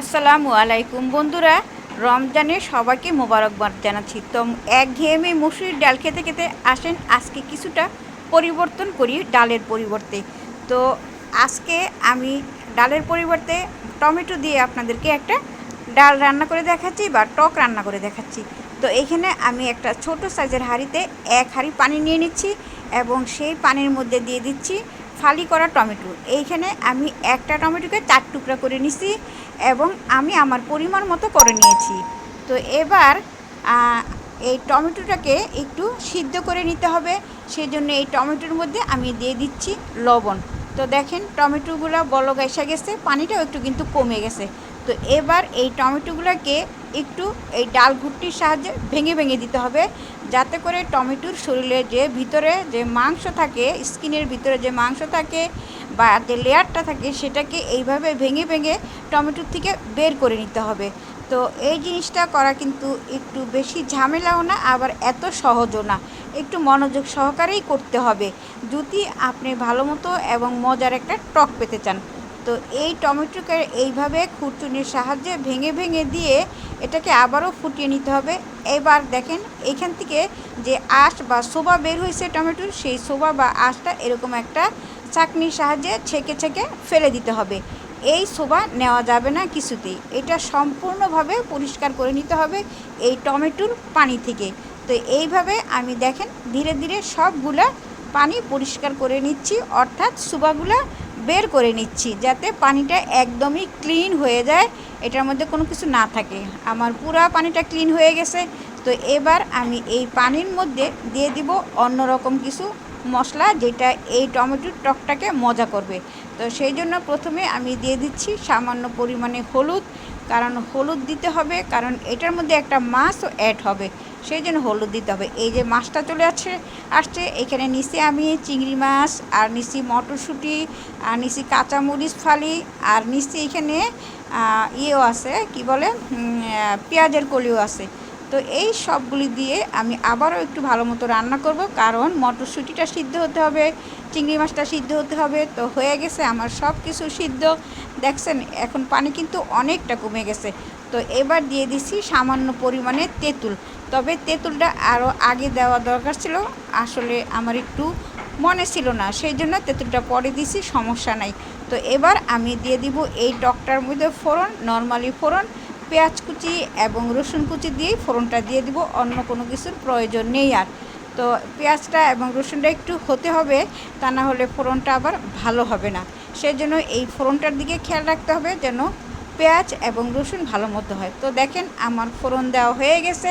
আসসালামু আলাইকুম বন্ধুরা। রমজানে সবাইকে মোবারকবাদ জানাচ্ছি। তো একঘেয়েমি মুসুরির ডাল খেতে খেতে আসেন আজকে কিছুটা পরিবর্তন করি ডালের পরিবর্তে। তো আজকে আমি ডালের পরিবর্তে টমেটো দিয়ে আপনাদেরকে একটা ডাল রান্না করে দেখাচ্ছি বা টক রান্না করে দেখাচ্ছি। তো এখানে আমি একটা ছোট সাইজের হাঁড়িতে এক হাঁড়ি পানি নিয়ে নিচ্ছি এবং সেই পানির মধ্যে দিয়ে দিচ্ছি ফালি করা টমেটো। এইখানে আমি একটা টমেটোকে চার টুকরা করে নিছি এবং আমি আমার পরিমাণ মতো করে নিয়েছি। তো এবার এই টমেটোটাকে একটু সিদ্ধ করে নিতে হবে। সেই জন্য এই টমেটোর মধ্যে আমি দিয়ে দিচ্ছি লবণ। তো দেখেন, টমেটোগুলো বলক এসে গেছে, পানিটাও একটু কিন্তু কমে গেছে। তো এবার এই টমেটোগুলোকে একটু এই ডাল ঘুটটির সাহায্যে ভেঙে ভেঙে দিতে হবে। যাতে করে টমেটোর শরীরে যে ভিতরে যে মাংস থাকে, স্কিনের ভিতরে যে মাংস থাকে বা যে লেয়ারটা থাকে, সেটাকে এইভাবে ভেঙে ভেঙে টমেটোর থেকে বের করে নিতে হবে। তো এই জিনিসটা করা কিন্তু একটু বেশি ঝামেলাও না, আবার এত সহজও না। একটু মনোযোগ সহকারেই করতে হবে। যদি আপনি ভালো মতো এবং মজার একটা টক পেতে চান তো এই টমেটোকে এইভাবে খুরচুনির সাহায্যে ভেঙে ভেঙে দিয়ে এটাকে আবারও ফুটিয়ে নিতে হবে। এবার দেখেন এইখান থেকে যে আঁশ বা শোভা বের হয়েছে টমেটোর সেই শোভা বা আঁশটা এরকম একটা চাকনির সাহায্যে ছেঁকে ছেঁকে ফেলে দিতে হবে। এই শোভা নেওয়া যাবে না কিছুতেই। এটা সম্পূর্ণভাবে পরিষ্কার করে নিতে হবে এই টমেটোর পানি থেকে। তো এইভাবে আমি দেখেন ধীরে ধীরে সবগুলা পানি পরিষ্কার করে নিচ্ছি, অর্থাৎ সুবাগুলা বের করে নিচ্ছি, যাতে পানিটা একদমই ক্লিন হয়ে যায়, এটার মধ্যে কোনো কিছু না থাকে। আমার পুরা পানিটা ক্লিন হয়ে গেছে, তো এবার আমি এই পানির মধ্যে দিয়ে দিব অন্য রকম কিছু মশলা, যেটা এই টমেটোর টকটাকে মজা করবে। তো সেই জন্য প্রথমে আমি দিয়ে দিচ্ছি সামান্য পরিমাণে হলুদ, কারণ হলুদ দিতে হবে, কারণ এটার মধ্যে একটা মাছও অ্যাড হবে। সেই জন্য হলুদ দিতে হবে। এই যে মাছটা চলে আসছে আসছে। এখানে নিচে আমি চিংড়ি মাছ, আর নিচি মটরশুঁটি, আর নিচি কাঁচামরিচ ফালি, আর নিচে এখানে ইয়েও আছে, কি বলে পেঁয়াজের কলিও আছে। তো এই সবগুলি দিয়ে আমি আবারও একটু ভালো মতো রান্না করব, কারণ মটরশুঁটিটা সিদ্ধ হতে হবে, চিংড়ি মাছটা সিদ্ধ হতে হবে। তো হয়ে গেছে আমার সব কিছু সিদ্ধ। দেখছেন, এখন পানি কিন্তু অনেকটা কমে গেছে। তো এবার দিয়ে দিছি সামান্য পরিমাণে তেঁতুল। তবে তেঁতুলটা আরও আগে দেওয়া দরকার ছিল। আসলে আমার একটু মনে ছিল না সেই জন্য তেঁতুলটা পরে দিছি, সমস্যা নাই। তো এবার আমি দিয়ে দিব এই টকটার মধ্যে ফোড়ন, নর্মালি ফোড়ন, পেঁয়াজ কুচি এবং রসুন কুচি দিয়েই ফোড়নটা দিয়ে দিব, অন্য কোনো কিছুর প্রয়োজন নেই আর। তো পেঁয়াজটা এবং রসুনটা একটু হতে হবে, তা না হলে ফোড়নটা আবার ভালো হবে না। সেই জন্য এই ফোড়নটার দিকে খেয়াল রাখতে হবে যেন পেঁয়াজ এবং রসুন ভালো মতো হয়। তো দেখেন আমার ফোড়ন দেওয়া হয়ে গেছে।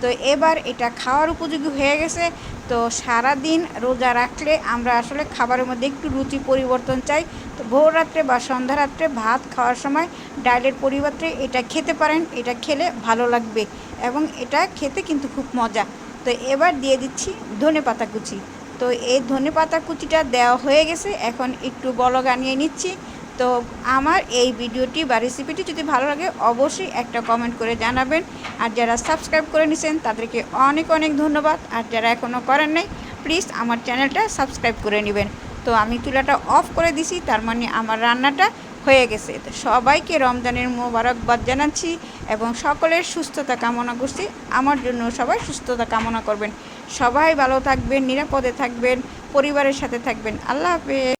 তো এবার এটা খাওয়ার উপযোগী হয়ে গেছে। তো সারা দিন রোজা রাখলে আমরা আসলে খাবারের মধ্যে একটু রুচি পরিবর্তন চাই। তো ভোর রাত্রে বা সন্ধ্যা রাত্রে ভাত খাওয়ার সময় ডালের পরিবর্তে এটা খেতে পারেন। এটা খেলে ভালো লাগবে এবং এটা খেতে কিন্তু খুব মজা। তো এবার দিয়ে দিচ্ছি ধনে পাতা কুচি। তো এই ধনে পাতা কুচিটা দেওয়া হয়ে গেছে। এখন একটু বলক আনিয়ে নিচ্ছি। তো আমার এই ভিডিওটি বা রেসিপিটি যদি ভালো লাগে, অবশ্যই একটা কমেন্ট করে জানাবেন। আর যারা সাবস্ক্রাইব করে নিছেন, তাদেরকে অনেক অনেক ধন্যবাদ। আর যারা এখনও করেন নাই প্লিজ আমার চ্যানেলটা সাবস্ক্রাইব করে নেবেন। তো আমি চুলাটা অফ করে দিছি, তার মানে আমার রান্নাটা হয়ে গেছে। তো সবাইকে রমজানের মোবারকবাদ জানাচ্ছি এবং সকলের সুস্থতা কামনা করছি। আমার জন্য সবাই সুস্থতা কামনা করবেন। সবাই ভালো থাকবেন, নিরাপদে থাকবেন, পরিবারের সাথে থাকবেন। আল্লাহ হাফেজ।